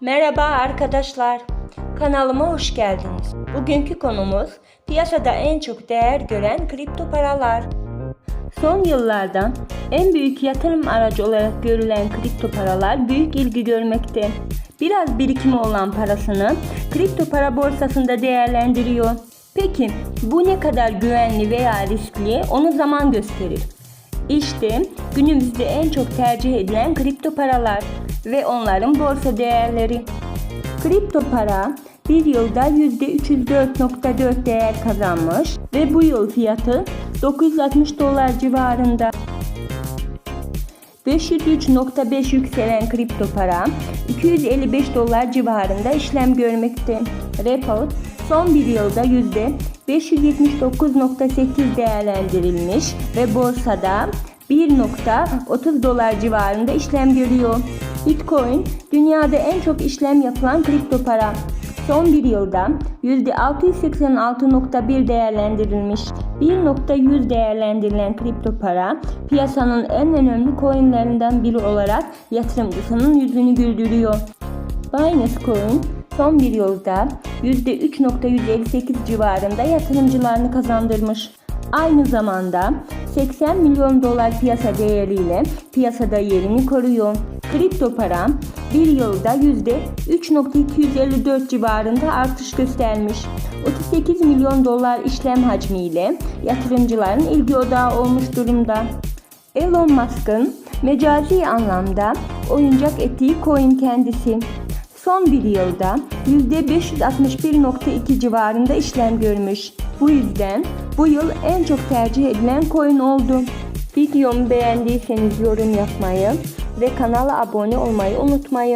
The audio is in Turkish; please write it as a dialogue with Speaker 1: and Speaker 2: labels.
Speaker 1: Merhaba arkadaşlar. Kanalıma hoş geldiniz. Bugünkü konumuz piyasada en çok değer gören kripto paralar. Son yıllarda en büyük yatırım aracı olarak görülen kripto paralar büyük ilgi görmekte. Biraz birikimi olan parasını kripto para borsasında değerlendiriyor. Peki bu ne kadar güvenli veya riskli onu zaman gösterir. İşte günümüzde en çok tercih edilen kripto paralar ve onların borsa değerleri. Kripto para bir yılda %304.4 değer kazanmış ve bu yıl fiyatı 960 dolar civarında. 503.5 yükselen kripto para 255 dolar civarında işlem görmekte. Ripple son bir yılda %579.8 değerlendirilmiş ve borsada 1.30 dolar civarında işlem görüyor. Bitcoin dünyada en çok işlem yapılan kripto para. Son bir yılda %686.1 değerlendirilmiş. 1.100 değerlendirilen kripto para piyasanın en önemli coinlerinden biri olarak yatırımcısının yüzünü güldürüyor. Binance Coin son bir yılda %3.158 civarında yatırımcılarını kazandırmış. Aynı zamanda 80 milyon dolar piyasa değeriyle piyasada yerini koruyor. Kripto para bir yılda %3.254 civarında artış göstermiş. 38 milyon dolar işlem hacmiyle yatırımcıların ilgi odağı olmuş durumda. Elon Musk'ın mecazi anlamda oyuncak ettiği coin kendisi. Son bir yılda %561.2 civarında işlem görmüş. Bu yüzden bu yıl en çok tercih edilen coin oldu. Videomu beğendiyseniz yorum yapmayı ve kanala abone olmayı unutmayın.